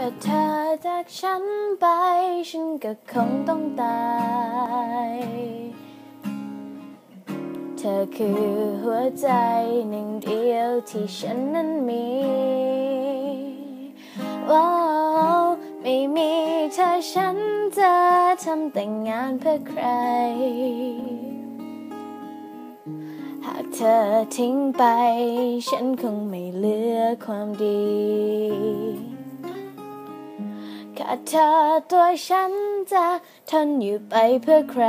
ถ้าเธอจากฉันไป ฉันก็คงต้องตาย เธอคือหัวใจหนึ่งเดียวที่ฉันนั้นมีว้าวไม่มีเธอฉันจะทำแต่งงานเพื่อใคร หากเธอทิ้งไป ฉันคงไม่เหลือความดี ขาดเธอตัวฉันจะทนอยู่ไปเพื่อใคร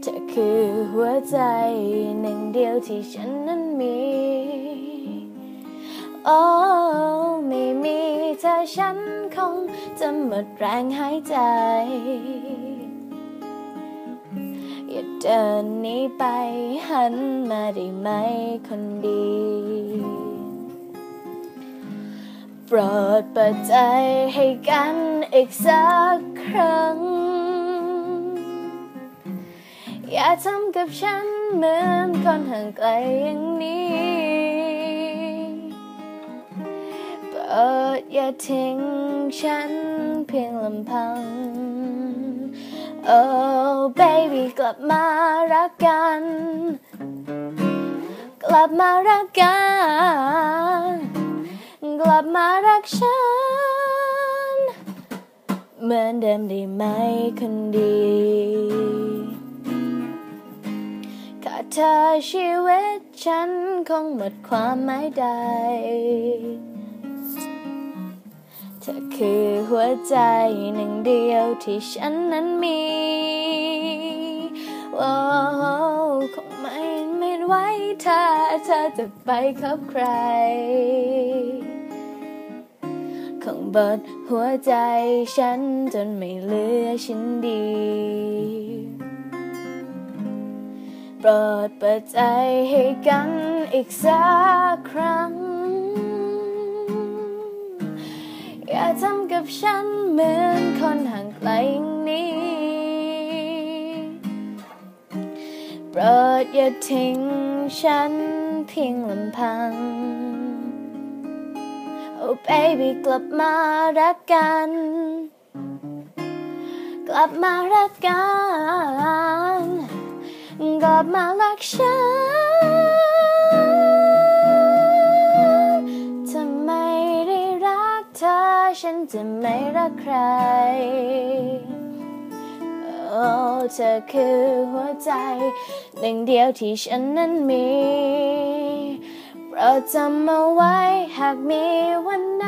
เธอคือหัวใจหนึ่งเดียวที่ฉันนั้นมีโอ้ไม่มีเธอฉันคงจะหมดแรงหายใจ อย่าเดินหนีไปหันมาได้ไหมคนดี ปรดเปิดใจให้กันอีกสักครั้ง อย่าทำกับฉันเหมือนคนห่างไกลอย่างนี้โปรดอย่าทิ้งฉันเพียงลำพัง Oh baby กลับมารักกัน กลับมารักกัน บมารักฉัน เหมือนเดิมได้ไหมคนดีขาดเธอชีวิตฉันคงหมดความหมายใด เธอคือหัวใจหนึ่งเดียวที่ฉันนั้นมีว้าวคงไม่ไม่ไหวถ้าเธอจะไปกับใคร คงบดหัวใจฉันจนไม่เหลือชิ้นดีโปรดเปิดใจให้กันอีกสักครั้ง อย่าทำกับฉันเหมือนคนห่างไกลนี้โปรดอย่าทิ้งฉันเพียงลำพัง Oh baby กลับมารักกัน กลับมารักกัน กลับมารักฉันถ้าไม่ได้รักเธอ ฉันจะไม่รักใคร โอ้เธอคือหัวใจหนึ่งเดียวที่ฉันนั้นมี โปรดจำเอาไว้หากมีวันไหน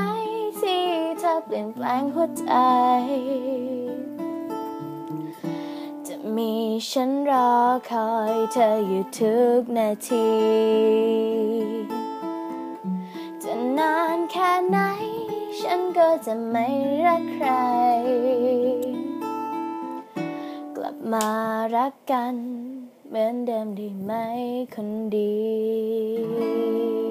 ที่เธอเปลี่ยนแปลงหัวใจ จะมีฉันรอคอยเธออยู่ทุกนาที จะนานแค่ไหน ฉันก็จะไม่รักใคร กลับมารักกัน เหมือนเดิมได้ไหมคนดี